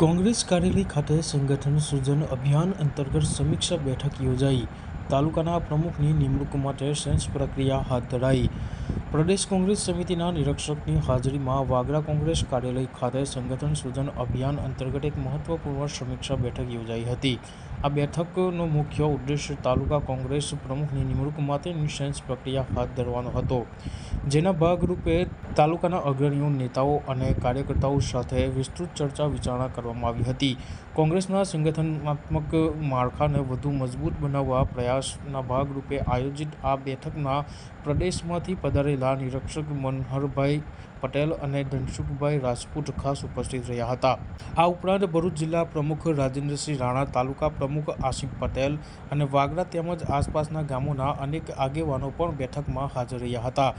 કોંગ્રેસ કાર્યાલય ખાતે સંગઠન સૃજન અભિયાન અંતર્ગત સમીક્ષા બેઠક યોજાઈ. તાલુકાના પ્રમુખની નિમણૂક માટે સેન્સ પ્રક્રિયા હાથ ધરાઈ. પ્રદેશ કોંગ્રેસ સમિતિના નિરીક્ષકની હાજરીમાં વાગરા કોંગ્રેસ કાર્યાલય ખાતે સંગઠન સૃજન અભિયાન અંતર્ગત એક મહત્વપૂર્ણ સમીક્ષા બેઠક યોજાઈ હતી. આ બેઠકનો મુખ્ય ઉદ્દેશ તાલુકા કોંગ્રેસ પ્રમુખની નિમણૂક માટેની સેન્સ પ્રક્રિયા હાથ ધરવાનો હતો. જેના ભાગરૂપે તાલુકાના અગ્રણીઓ, નેતાઓ અને કાર્યકર્તાઓ સાથે વિસ્તૃત ચર્ચા વિચારણા કરવામાં આવી હતી. કોંગ્રેસના સંગઠનાત્મક માળખાને વધુ મજબૂત બનાવવા પ્રયાસના ભાગરૂપે આયોજિત આ બેઠકમાં પ્રદેશમાંથી પધારેલા નિરીક્ષક મનહરભાઈ પટેલ અને ધનસુખભાઈ રાજપૂત ખાસ ઉપસ્થિત રહ્યા હતા. આ ઉપરાંત ભરૂચ જિલ્લા પ્રમુખ રાજેન્દ્રસિંહ રાણા, તાલુકા પ્રમુખ આસિફ પટેલ અને વાગરા તેમજ આસપાસના ગામોના અનેક આગેવાનો પણ બેઠકમાં હાજર રહ્યા હતા.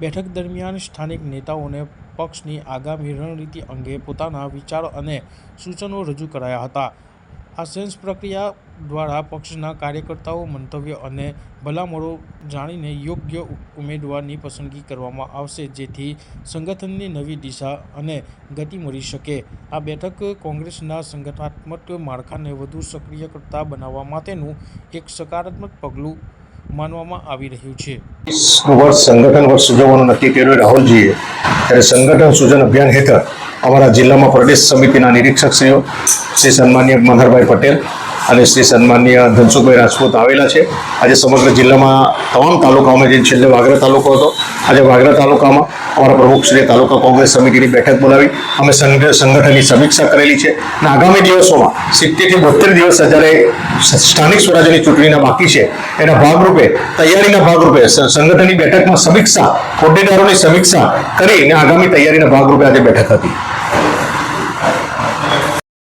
બેઠક દરમિયાન સ્થાનિક નેતાઓને પક્ષની આગામી રણનીતિ અંગે પોતાના વિચારો અને સૂચનો રજૂ કરાયા હતા. આ સેન્સ પ્રક્રિયા દ્વારા પક્ષના કાર્યકર્તાઓ, મંતવ્ય અને ભલામણો જાણીને યોગ્ય ઉમેદવારની પસંદગી કરવામાં આવશે, જેથી સંગઠનની નવી દિશા અને ગતિ મળી શકે. આ બેઠક કોંગ્રેસના સંગઠનાત્મક માળખાને વધુ સક્રિય કરતા બનાવવા માટેનું એક સકારાત્મક પગલું માનવામાં આવી રહ્યું છે. વર્ષ સંગઠન વર્ષ ઉજવવાનું નક્કી કર્યું રાહુલજીએ. ત્યારે સંગઠન સૂચન અભિયાન હેઠળ અમારા જિલ્લામાં પ્રદેશ સમિતિના નિરીક્ષકશ્રીઓ શ્રી સન્માનીય મનહરભાઈ પટેલ અને શ્રી સન્માનીય ધનસુખભાઈ રાજપૂત આવેલા છે. આજે સમગ્ર જિલ્લામાં તમામ તાલુકાઓમાં જે છેલ્લે વાગરા તાલુકો હતો, આજે વાગરા તાલુકામાં અમારા પ્રમુખશ્રીએ તાલુકા કોંગ્રેસ સમિતિની બેઠક બોલાવી, અમે સંગ- સંગઠનની સમીક્ષા કરેલી છે અને આગામી દિવસોમાં સિત્તેરથી બોતેર દિવસ જ્યારે સ્થાનિક સ્વરાજ્યની ચૂંટણીના બાકી છે. એના ભાગરૂપે, તૈયારીના ભાગરૂપે સંગઠનની બેઠકમાં સમીક્ષા, હોદ્દેદારોની સમીક્ષા કરીને આગામી તૈયારીના ભાગરૂપે આજે બેઠક હતી.